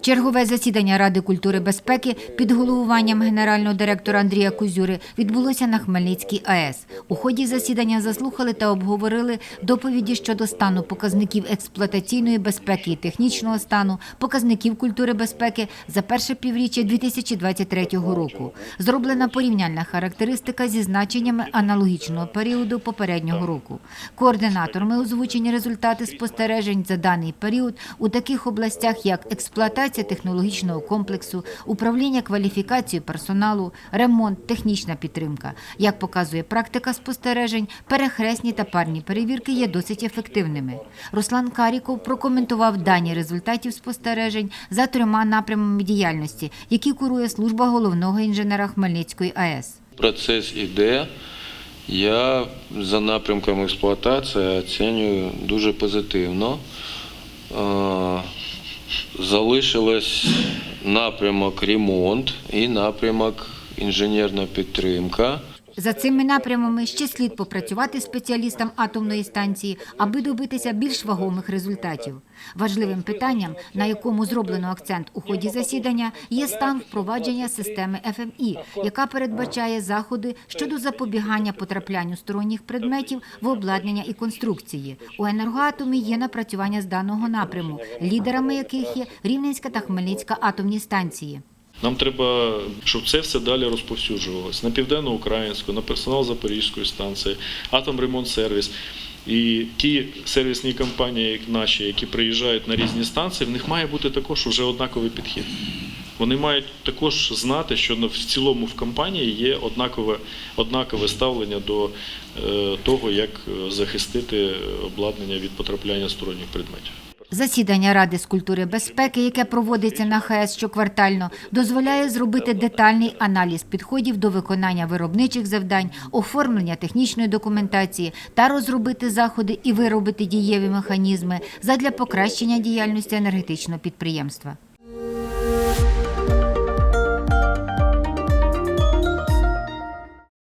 Чергове засідання Ради культури безпеки під головуванням генерального директора Андрія Кузюри відбулося на Хмельницькій АЕС. У ході засідання заслухали та обговорили доповіді щодо стану показників експлуатаційної безпеки і технічного стану, показників культури безпеки за перше півріччя 2023 року. Зроблена порівняльна характеристика зі значеннями аналогічного періоду попереднього року. Координаторами озвучені результати спостережень за даний період у таких областях, як експлуатація технологічного комплексу, управління кваліфікацією персоналу, ремонт, технічна підтримка. Як показує практика спостережень, перехресні та парні перевірки є досить ефективними. Руслан Каріков прокоментував дані результатів спостережень за трьома напрямами діяльності, які курує служба головного інженера Хмельницької АЕС. Процес іде. Я за напрямком експлуатації оцінюю дуже позитивно. Залишилось напрямок ремонт і напрямок інженерна підтримка. За цими напрямами ще слід попрацювати спеціалістам атомної станції, аби добитися більш вагомих результатів. Важливим питанням, на якому зроблено акцент у ході засідання, є стан впровадження системи ФМІ, яка передбачає заходи щодо запобігання потраплянню сторонніх предметів в обладнання і конструкції. У енергоатомі є напрацювання з даного напряму, лідерами яких є Рівненська та Хмельницька атомні станції. Нам треба, щоб це все далі розповсюджувалось на південноукраїнську, на персонал Запорізької станції, Атомремонтсервіс. І ті сервісні компанії, як наші, які приїжджають на різні станції, в них має бути також вже однаковий підхід. Вони мають також знати, що в цілому в компанії є однакове, однакове ставлення до е, того, як е, захистити обладнання від потрапляння сторонніх предметів. Засідання Ради з культури безпеки, яке проводиться на ХС щоквартально, дозволяє зробити детальний аналіз підходів до виконання виробничих завдань, оформлення технічної документації та розробити заходи і виробити дієві механізми задля покращення діяльності енергетичного підприємства.